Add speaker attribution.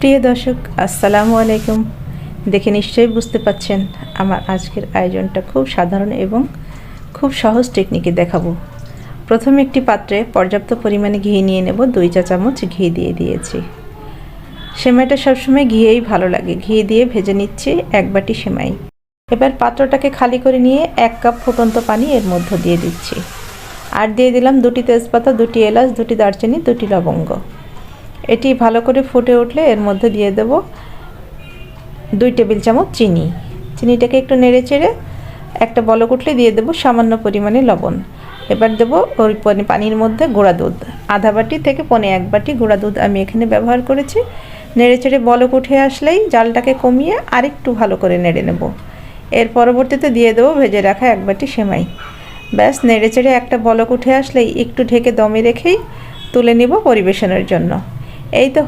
Speaker 1: প্রিয় দর্শক, আসসালামু আলাইকুম। দেখে নিশ্চয়ই বুঝতে পাচ্ছেন আমার আজকের আয়োজনটা খুব সাধারণ এবং খুব সহজ টেকনিকে দেখাবো। প্রথমে একটি পাত্রে পর্যাপ্ত পরিমাণে ঘি নিয়ে নেব, দুই চা চামচ ঘি দিয়ে দিয়েছি। সেমাইটা সবসময় ঘিয়েই ভালো লাগে। ঘি দিয়ে ভেজে নিচ্ছি এক বাটি সেমাই। এবার পাত্রটাকে খালি করে নিয়ে এক কাপ ফুটন্ত পানি এর মধ্যে দিয়ে দিচ্ছি। আর দিয়ে দিলাম দুটি তেজপাতা, দুটি এলাচ, দুটি দারচিনি, দুটি লবঙ্গ। এটি ভালো করে ফুটে উঠলে এর মধ্যে দিয়ে দেব দুই টেবিল চামচ চিনি। চিনিটাকে একটু নেড়ে চেড়ে একটা বলক উঠলে দিয়ে দেবো সামান্য পরিমাণে লবণ। এবার দেবো ওই পানি- পানির মধ্যে গুঁড়া দুধ। আধা বাটি থেকে পনে এক বাটি গুঁড়া দুধ আমি এখানে ব্যবহার করেছি। নেড়ে চেড়ে বলক উঠে আসলেই জালটাকে কমিয়ে আরেকটু ভালো করে নেড়ে নেব। এর পরবর্তীতে দিয়ে দেবো ভেজে রাখা এক বাটি সেমাই। ব্যাস, নেড়ে চেড়ে একটা বলক উঠে আসলেই একটু ঢেকে দমে রেখেই তুলে নিব পরিবেশনের জন্য। এই তো